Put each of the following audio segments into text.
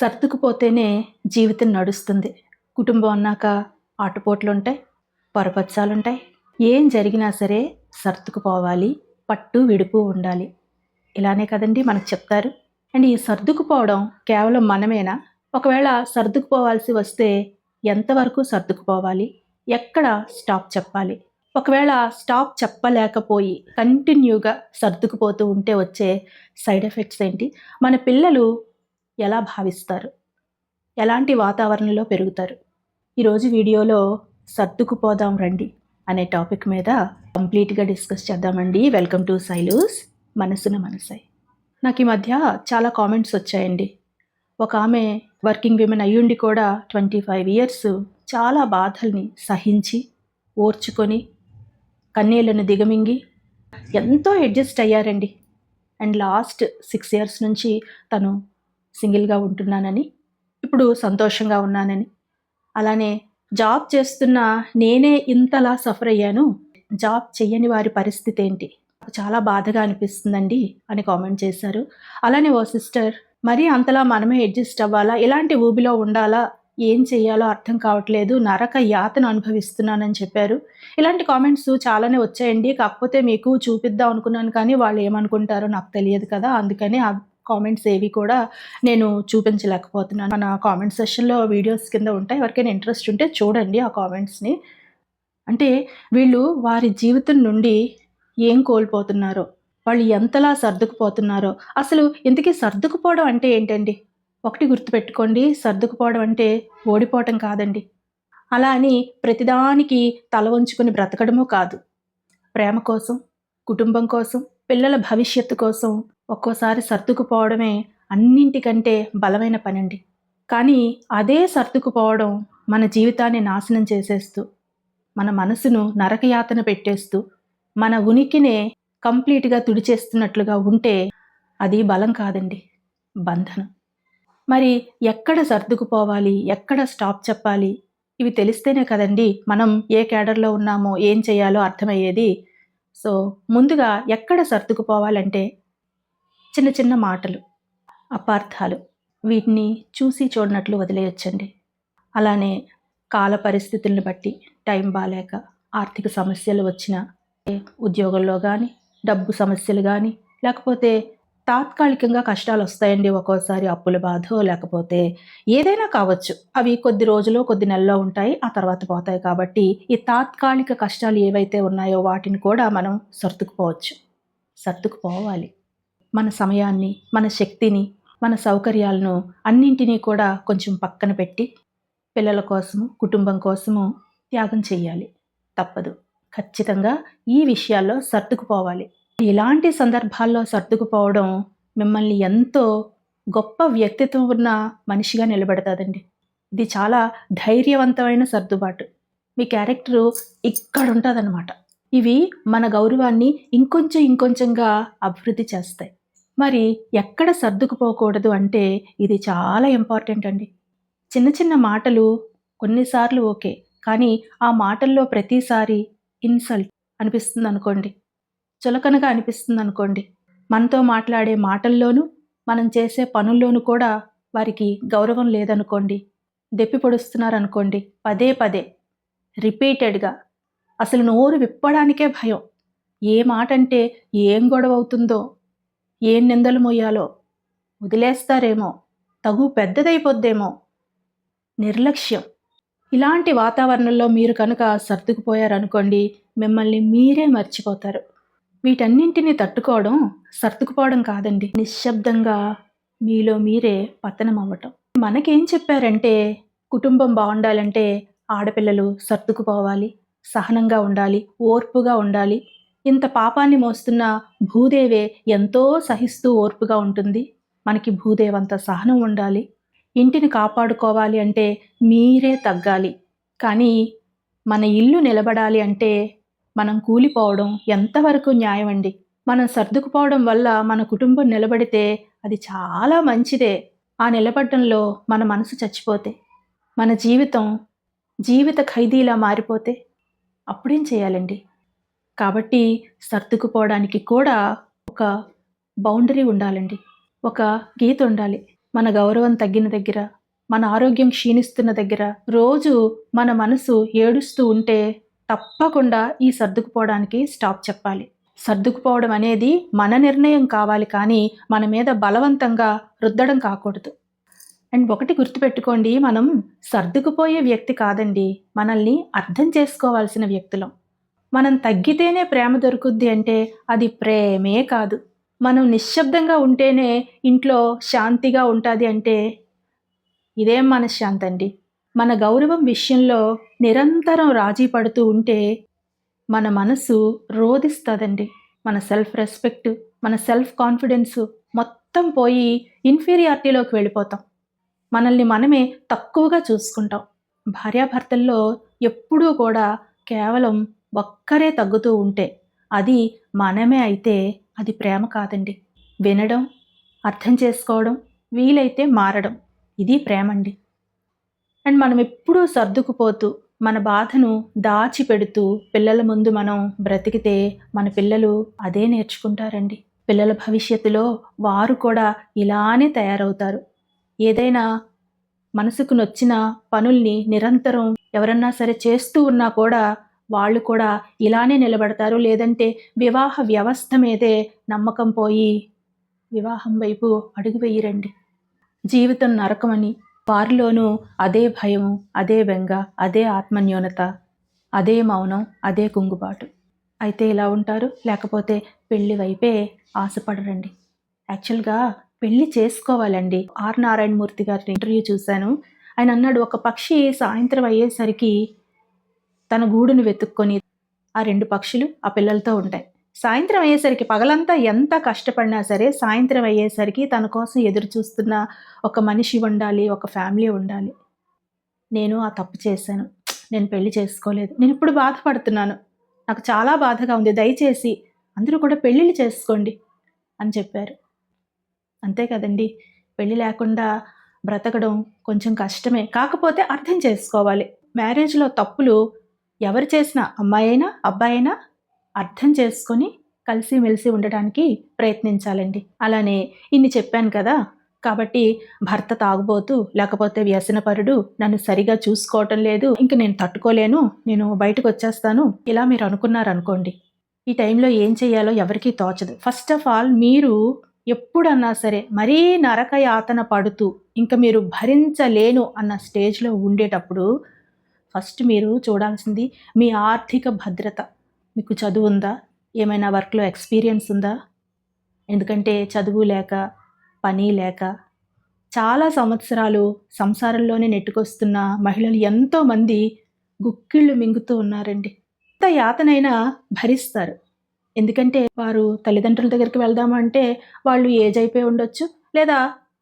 సర్దుకుపోతేనే జీవితం నడుస్తుంది. కుటుంబం అన్నాక ఆటుపోట్లుంటాయి ఉంటాయి ఉంటాయి ఏం జరిగినా సరే సర్దుకుపోవాలి పట్టు విడుపు ఉండాలి. ఇలానే కదండి మనకు చెప్తారు. అండ్ ఈ సర్దుకుపోవడం కేవలం మనమేనా? ఒకవేళ సర్దుకుపోవాల్సి వస్తే ఎంతవరకు సర్దుకుపోవాలి? ఎక్కడ స్టాప్ చెప్పాలి? ఒకవేళ స్టాప్ చెప్పలేకపోయి కంటిన్యూగా సర్దుకుపోతూ ఉంటే వచ్చే సైడ్ ఎఫెక్ట్స్ ఏంటి? మన పిల్లలు ఎలా భావిస్తారు? ఎలాంటి వాతావరణంలో పెరుగుతారు? ఈరోజు వీడియోలో సర్దుకుపోదాం రండి అనే టాపిక్ మీద కంప్లీట్గా డిస్కస్ చేద్దామండి. వెల్కమ్ టు సైలూస్ మనసున మనసై. నాకు ఈ మధ్య చాలా కామెంట్స్ వచ్చాయండి. ఒక ఆమె వర్కింగ్ విమెన్ అయ్యుండి కూడా ట్వంటీ ఫైవ్ ఇయర్స్ చాలా బాధల్ని సహించి ఓర్చుకొని కన్నీళ్ళను దిగమింగి ఎంతో అడ్జస్ట్ అయ్యారండి. అండ్ లాస్ట్ సిక్స్ ఇయర్స్ నుంచి తను సింగిల్గా ఉంటున్నానని ఇప్పుడు సంతోషంగా ఉన్నానని. అలానే జాబ్ చేస్తున్న నేనే ఇంతలా సఫర్ అయ్యాను జాబ్ చేయని వారి పరిస్థితి ఏంటి? చాలా బాధగా అనిపిస్తుందండి అని కామెంట్ చేశారు. అలానే ఓ సిస్టర్ మరీ అంతలా మనమే అడ్జస్ట్ అవ్వాలా? ఇలాంటి ఊబిలో ఉండాలా? ఏం చేయాలో అర్థం కావట్లేదు. నరక యాతను అనుభవిస్తున్నానని చెప్పారు. ఇలాంటి కామెంట్స్ చాలానే వచ్చాయండి. కాకపోతే మీకు చూపిద్దాం అనుకున్నాను కానీ వాళ్ళు ఏమనుకుంటారో నాకు తెలియదు కదా. అందుకని కామెంట్స్ ఏవి కూడా నేను చూపించలేకపోతున్నాను. మన కామెంట్ సెషన్లో వీడియోస్ కింద ఉంటాయి. ఎవరికైనా ఇంట్రెస్ట్ ఉంటే చూడండి ఆ కామెంట్స్ని అంటే వీళ్ళు వారి జీవితం నుండి ఏం కోల్పోతున్నారో వాళ్ళు ఎంతలా సర్దుకుపోతున్నారో అసలు ఇంతకీ సర్దుకుపోవడం అంటే ఏంటండి? ఒకటి గుర్తుపెట్టుకోండి సర్దుకుపోవడం అంటే ఓడిపోవటం కాదండి. అలా అని ప్రతిదానికి తల వంచుకుని బ్రతకడమూ కాదు. ప్రేమ కోసం కుటుంబం కోసం పిల్లల భవిష్యత్తు కోసం ఒక్కోసారి సర్దుకుపోవడమే అన్నింటికంటే బలమైన పనండి. కానీ అదే సర్దుకుపోవడం మన జీవితాన్ని నాశనం చేసేస్తూ మన మనసును నరకయాతన పెట్టేస్తూ మన ఉనికినే కంప్లీట్గా తుడిచేస్తున్నట్లుగా ఉంటే అది బలం కాదండి బంధనం. మరి ఎక్కడ సర్దుకుపోవాలి ఎక్కడ స్టాప్ చెప్పాలి? ఇవి తెలిస్తేనే కదండి మనం ఏ కేడర్లో ఉన్నామో ఏం చేయాలో అర్థమయ్యేది. సో ముందుగా ఎక్కడ సర్దుకుపోవాలంటే చిన్న చిన్న మాటలు అపార్థాలు వీటిని చూసి చూడనట్లు వదిలేయొచ్చండి. అలానే కాల పరిస్థితులను బట్టి టైం బాగాలేక ఆర్థిక సమస్యలు వచ్చిన ఉద్యోగంలో కానీ డబ్బు సమస్యలు కానీ లేకపోతే తాత్కాలికంగా కష్టాలు వస్తాయండి ఒక్కోసారి అప్పుల బాధో లేకపోతే ఏదైనా కావచ్చు. అవి కొద్ది రోజులు కొద్ది నెలలో ఉంటాయి ఆ తర్వాత పోతాయి కాబట్టి ఈ తాత్కాలిక కష్టాలు ఏవైతే ఉన్నాయో వాటిని కూడా మనం సర్దుకుపోవచ్చు. సర్దుకుపోవాలి. మన సమయాన్ని మన శక్తిని మన సౌకర్యాలను అన్నింటినీ కూడా కొంచెం పక్కన పెట్టి పిల్లల కోసము కుటుంబం కోసము త్యాగం చేయాలి తప్పదు. ఖచ్చితంగా ఈ విషయాల్లో సర్దుకుపోవాలి. ఇలాంటి సందర్భాల్లో సర్దుకుపోవడం మిమ్మల్ని ఎంతో గొప్ప వ్యక్తిత్వం ఉన్న మనిషిగా నిలబెడతాదండి. ఇది చాలా ధైర్యవంతమైన సర్దుబాటు. మీ క్యారెక్టరు ఇక్కడ ఉంటుందన్నమాట ఇవి మన గౌరవాన్ని ఇంకొంచెం ఇంకొంచెంగా అభివృద్ధి చేస్తాయి. మరి ఎక్కడ సర్దుకుపోకూడదు అంటే ఇది చాలా ఇంపార్టెంట్ అండి. చిన్న చిన్న మాటలు కొన్నిసార్లు ఓకే కానీ ఆ మాటల్లో ప్రతిసారి ఇన్సల్ట్ అనిపిస్తుంది అనుకోండి చులకనగా అనిపిస్తుంది అనుకోండి మనతో మాట్లాడే మాటల్లోనూ మనం చేసే పనుల్లోనూ కూడా వారికి గౌరవం లేదనుకోండి దెప్పి పొడుస్తున్నారనుకోండి పదే పదే రిపీటెడ్గా అసలు నోరు విప్పడానికే భయం. ఏ మాట అంటే ఏం గొడవ అవుతుందో ఏం నిందలు మొయ్యాలో వదిలేస్తారేమో? తగు పెద్దదైపోద్దేమో? నిర్లక్ష్యం. ఇలాంటి వాతావరణంలో మీరు కనుక సర్దుకుపోయారనుకోండి మిమ్మల్ని మీరే మర్చిపోతారు. వీటన్నింటినీ తట్టుకోవడం సర్దుకుపోవడం కాదండి. నిశ్శబ్దంగా మీలో మీరే పతనం అవ్వటం మనకేం చెప్పారంటే కుటుంబం బాగుండాలంటే ఆడపిల్లలు సర్దుకుపోవాలి సహనంగా ఉండాలి ఓర్పుగా ఉండాలి ఇంత పాపాన్ని మోస్తున్న భూదేవే ఎంతో సహిస్తూ ఓర్పుగా ఉంటుంది. మనకి భూదేవంత సహనం ఉండాలి. ఇంటిని కాపాడుకోవాలి అంటే మీరే తగ్గాలి. కానీ మన ఇల్లు నిలబడాలి అంటే మనం కూలిపోవడం ఎంతవరకు న్యాయం అండి మనం సర్దుకుపోవడం వల్ల మన కుటుంబం నిలబడితే అది చాలా మంచిదే. ఆ నిలబడడంలో మన మనసు చచ్చిపోతే మన జీవితం జీవిత ఖైదీలా మారిపోతే అప్పుడేం చేయాలండి? కాబట్టి సర్దుకుపోవడానికి కూడా ఒక బౌండరీ ఉండాలండి. ఒక గీత ఉండాలి. మన గౌరవం తగ్గిన దగ్గర మన ఆరోగ్యం క్షీణిస్తున్న దగ్గర రోజు మన మనసు ఏడుస్తూ ఉంటే తప్పకుండా ఈ సర్దుకుపోవడానికి స్టాప్ చెప్పాలి. సర్దుకుపోవడం అనేది మన నిర్ణయం కావాలి కానీ మన మీద బలవంతంగా రుద్దడం కాకూడదు. అండ్ ఒకటి గుర్తుపెట్టుకోండి మనం సర్దుకుపోయే వ్యక్తి కాదండి. మనల్ని అర్థం చేసుకోవాల్సిన వ్యక్తులం. మనం తగ్గితేనే ప్రేమ దొరుకుద్ది అంటే అది ప్రేమే కాదు. మనం నిశ్శబ్దంగా ఉంటేనే ఇంట్లో శాంతిగా ఉంటుంది అంటే ఇదేం మనశ్శాంతి అండి మన గౌరవం విషయంలో నిరంతరం రాజీ పడుతూ ఉంటే మన మనసు రోధిస్తుందండి. మన సెల్ఫ్ రెస్పెక్ట్ మన సెల్ఫ్ కాన్ఫిడెన్స్ మొత్తం పోయి ఇన్ఫీరియారిటీలోకి వెళ్ళిపోతాం. మనల్ని మనమే తక్కువగా చూసుకుంటాం. భార్యాభర్తల్లో ఎప్పుడూ కూడా కేవలం ఒక్కరే తగ్గుతూ ఉంటే అది మనమే అయితే అది ప్రేమ కాదండి. వినడం అర్థం చేసుకోవడం వీలైతే మారడం ఇది ప్రేమండి. అండ్ మనం ఎప్పుడూ సర్దుకుపోతూ మన బాధను దాచిపెడుతూ పిల్లల ముందు మనం బ్రతికితే మన పిల్లలు అదే నేర్చుకుంటారండి. పిల్లల భవిష్యత్తులో వారు కూడా ఇలానే తయారవుతారు. ఏదైనా మనసుకు నొచ్చిన పనుల్ని నిరంతరం ఎవరన్నా సరే చేస్తూ ఉన్నా కూడా వాళ్ళు కూడా ఇలానే నిలబడతారు. లేదంటే వివాహ వ్యవస్థ మీదే నమ్మకం పోయి వివాహం వైపు అడుగు వేయరండి జీవితం నరకమని వారిలోనూ అదే భయము అదే బెంగ అదే ఆత్మన్యూనత అదే మౌనం అదే కుంగుబాటు. అయితే ఇలా ఉంటారు. లేకపోతే పెళ్ళి వైపే ఆశపడరండి. యాక్చువల్గా పెళ్ళి చేసుకోవాలండి. ఆర్ నారాయణమూర్తి గారి ఇంటర్వ్యూ చూశాను. ఆయన అన్నాడు ఒక పక్షి సాయంత్రం అయ్యేసరికి తన గూడును వెతుక్కొని ఆ రెండు పక్షులు ఆ పిల్లలతో ఉంటాయి. సాయంత్రం అయ్యేసరికి పగలంతా ఎంత కష్టపడినా సరే సాయంత్రం అయ్యేసరికి తన కోసం ఎదురు చూస్తున్న ఒక మనిషి ఉండాలి ఒక ఫ్యామిలీ ఉండాలి. నేను ఆ తప్పు చేశాను. నేను పెళ్ళి చేసుకోలేదు. నేను ఇప్పుడు బాధపడుతున్నాను. నాకు చాలా బాధగా ఉంది. దయచేసి అందరూ కూడా పెళ్ళిళ్ళు చేసుకోండి అని చెప్పారు. అంతే కదండి. పెళ్ళి లేకుండా బ్రతకడం కొంచెం కష్టమే. కాకపోతే అర్థం చేసుకోవాలి. మ్యారేజ్లో తప్పులు ఎవరు చేసినా అమ్మాయి అయినా అబ్బాయి అయినా అర్థం చేసుకొని కలిసిమెలిసి ఉండటానికి ప్రయత్నించాలండి. అలానే ఇన్ని చెప్పాను కదా కాబట్టి భర్త తాగుబోతూ లేకపోతే వ్యసనపరుడు నన్ను సరిగా చూసుకోవటం లేదు ఇంక నేను తట్టుకోలేను నేను బయటకు వచ్చేస్తాను ఇలా మీరు అనుకున్నారనుకోండి. ఈ టైంలో ఏం చేయాలో ఎవరికీ తోచదు. ఫస్ట్ ఆఫ్ ఆల్ మీరు ఎప్పుడన్నా సరే మరీ నరక యాతన పడుతూ ఇంకా మీరు భరించలేను అన్న స్టేజ్లో ఉండేటప్పుడు ఫస్ట్ మీరు చూడాల్సింది మీ ఆర్థిక భద్రత. మీకు చదువు ఉందా? ఏమైనా వర్క్లో ఎక్స్పీరియన్స్ ఉందా? ఎందుకంటే చదువు లేక పని లేక చాలా సంవత్సరాలు సంసారంలోనే నెట్టుకొస్తున్న మహిళలు ఎంతోమంది గుక్కిళ్ళు మింగుతూ ఉన్నారండి. ఎంత యాతనైనా భరిస్తారు. ఎందుకంటే వారు తల్లిదండ్రుల దగ్గరికి వెళ్దామంటే వాళ్ళు ఏజ్ అయిపోయి ఉండొచ్చు. లేదా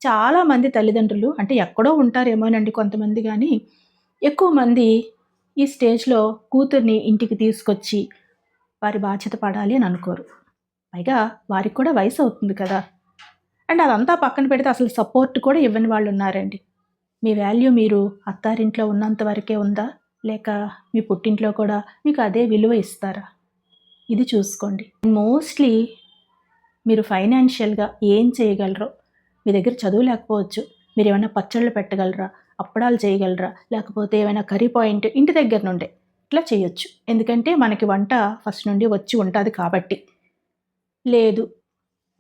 చాలామంది తల్లిదండ్రులు అంటే ఎక్కడో ఉంటారేమోనండి కొంతమంది కానీ ఎక్కువ మంది ఈ స్టేజ్లో కూతుర్ని ఇంటికి తీసుకొచ్చి వారి బాధ్యత పడాలి అని అనుకోరు. పైగా వారికి కూడా వయసు అవుతుంది కదా. అండ్ అదంతా పక్కన పెడితే అసలు సపోర్ట్ కూడా ఇవ్వని వాళ్ళు ఉన్నారండి. మీ వాల్యూ మీరు అత్తారింట్లో ఉన్నంత వరకే ఉందా? లేక మీ పుట్టింట్లో కూడా మీకు అదే విలువ ఇస్తారా? ఇది చూసుకోండి. మోస్ట్లీ మీరు ఫైనాన్షియల్గా ఏం చేయగలరో మీ దగ్గర చదువు లేకపోవచ్చు మీరు ఏమైనా పచ్చళ్ళు పెట్టగలరా అప్పడాలు చేయగలరా? లేకపోతే ఏమైనా కర్రీ పాయింట్ ఇంటి దగ్గర నుండే ఇట్లా చేయొచ్చు. ఎందుకంటే మనకి వంట ఫస్ట్ నుండి వచ్చి ఉంటుంది కాబట్టి. లేదు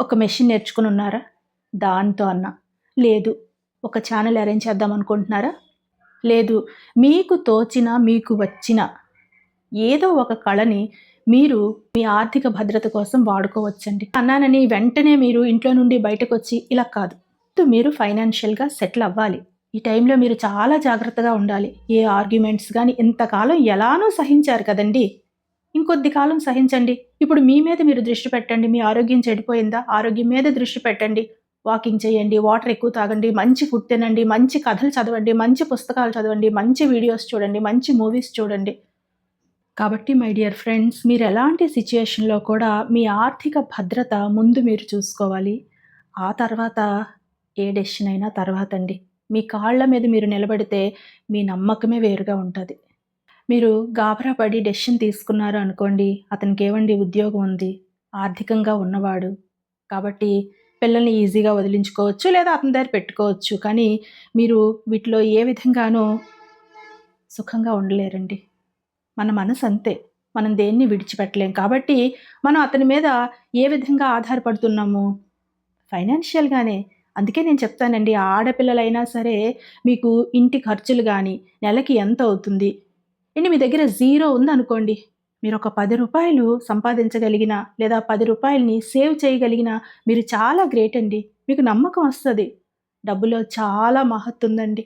ఒక మెషిన్ నేర్చుకుని ఉన్నారా? దాంతో అన్న. లేదు ఒక ఛానల్ అరేంజ్ చేద్దాం అనుకుంటున్నారా? లేదు మీకు తోచిన మీకు వచ్చిన ఏదో ఒక కళని మీరు మీ ఆర్థిక భద్రత కోసం వాడుకోవచ్చండి. అన్నానని వెంటనే మీరు ఇంట్లో నుండి బయటకు వచ్చి ఇలా కాదు. మీరు ఫైనాన్షియల్గా సెటిల్ అవ్వాలి. ఈ టైంలో మీరు చాలా జాగ్రత్తగా ఉండాలి. ఏ ఆర్గ్యుమెంట్స్ కానీ ఇంతకాలం ఎలానో సహించారు కదండి. ఇంకొద్ది కాలం సహించండి. ఇప్పుడు మీ మీద మీరు దృష్టి పెట్టండి. మీ ఆరోగ్యం చెడిపోయిందా? ఆరోగ్యం మీద దృష్టి పెట్టండి. వాకింగ్ చేయండి వాటర్ ఎక్కువ తాగండి మంచి ఫుడ్ తినండి మంచి కథలు చదవండి మంచి పుస్తకాలు చదవండి మంచి వీడియోస్ చూడండి మంచి మూవీస్ చూడండి. కాబట్టి మై డియర్ ఫ్రెండ్స్ మీరు ఎలాంటి సిచ్యుయేషన్లో కూడా మీ ఆర్థిక భద్రత ముందు మీరు చూసుకోవాలి. ఆ తర్వాత ఏ డెసిషన్ అయినా తర్వాత అండి మీ కాళ్ళ మీద మీరు నిలబడితే మీ నమ్మకమే వేరుగా ఉంటుంది. మీరు గాబరా పడి డెసిషన్ తీసుకున్నారు అనుకోండి అతనికి ఏమండి ఉద్యోగం ఉంది ఆర్థికంగా ఉన్నవాడు. కాబట్టి పిల్లల్ని ఈజీగా వదిలించుకోవచ్చు లేదా అతని దగ్గర పెట్టుకోవచ్చు. కానీ మీరు వీటిలో ఏ విధంగానూ సుఖంగా ఉండలేరండి. మన మనసు అంతే. మనం దేన్ని విడిచిపెట్టలేం. కాబట్టి మనం అతని మీద ఏ విధంగా ఆధారపడుతున్నాము ఫైనాన్షియల్గానే అందుకే నేను చెప్తానండి ఆడపిల్లలైనా సరే మీకు ఇంటి ఖర్చులు కానీ నెలకి ఎంత అవుతుంది? అండి మీ దగ్గర జీరో ఉందనుకోండి మీరు ఒక పది రూపాయలు సంపాదించగలిగిన లేదా పది రూపాయలని సేవ్ చేయగలిగిన మీరు చాలా గ్రేట్ అండి. మీకు నమ్మకం వస్తుంది. డబ్బులో చాలా మహత్తు ఉందండి.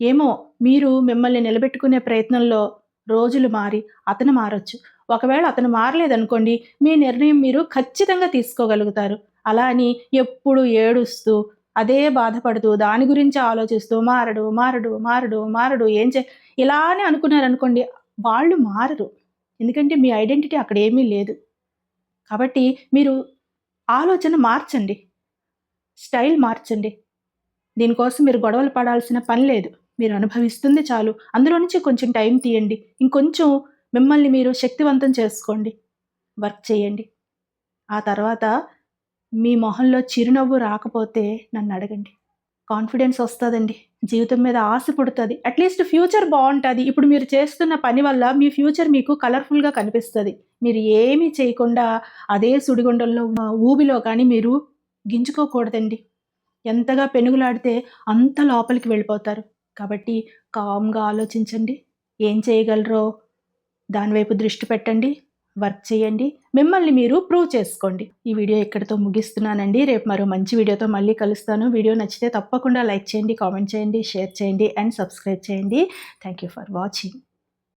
ఏమో మీరు మిమ్మల్ని నిలబెట్టుకునే ప్రయత్నంలో రోజులు మారి అతను మారొచ్చు. ఒకవేళ అతను మారలేదనుకోండి మీ నిర్ణయం మీరు ఖచ్చితంగా తీసుకోగలుగుతారు. అలా అని ఎప్పుడు ఏడుస్తూ అదే బాధపడుతూ దాని గురించి ఆలోచిస్తూ మారడు మారడు మారడు మారడు ఏం చే ఇలానే అనుకున్నారనుకోండి వాళ్ళు మారరు. ఎందుకంటే మీ ఐడెంటిటీ అక్కడ ఏమీ లేదు. కాబట్టి మీరు ఆలోచన మార్చండి. స్టైల్ మార్చండి. దీనికోసం మీరు గొడవలు పడాల్సిన పని లేదు. మీరు అనుభవిస్తుంది చాలు. అందులో నుంచి కొంచెం టైం తీయండి. ఇంకొంచెం మిమ్మల్ని మీరు శక్తివంతం చేసుకోండి. వర్క్ చేయండి. ఆ తర్వాత మీ మొహంలో చిరునవ్వు రాకపోతే నన్ను అడగండి. కాన్ఫిడెన్స్ వస్తుందండి. జీవితం మీద ఆశ పుడుతుంది. అట్లీస్ట్ ఫ్యూచర్ బాగుంటుంది. ఇప్పుడు మీరు చేస్తున్న పని వల్ల మీ ఫ్యూచర్ మీకు కలర్ఫుల్గా కనిపిస్తుంది. మీరు ఏమీ చేయకుండా అదే సుడిగుండంలో ఊబిలో కానీ మీరు గింజుకోకూడదండి. ఎంతగా పెనుగులాడితే అంత లోపలికి వెళ్ళిపోతారు. కాబట్టి కామ్గా ఆలోచించండి. ఏం చేయగలరో దానివైపు దృష్టి పెట్టండి. వర్క్ చేయండి. మిమ్మల్ని మీరు ప్రూవ్ చేసుకోండి. ఈ వీడియో ఇక్కడితో ముగిస్తున్నానండి. రేపు మరో మంచి వీడియోతో మళ్ళీ కలుస్తాను. వీడియో నచ్చితే తప్పకుండా లైక్ చేయండి కామెంట్ చేయండి షేర్ చేయండి అండ్ సబ్స్క్రైబ్ చేయండి. Thank you for watching.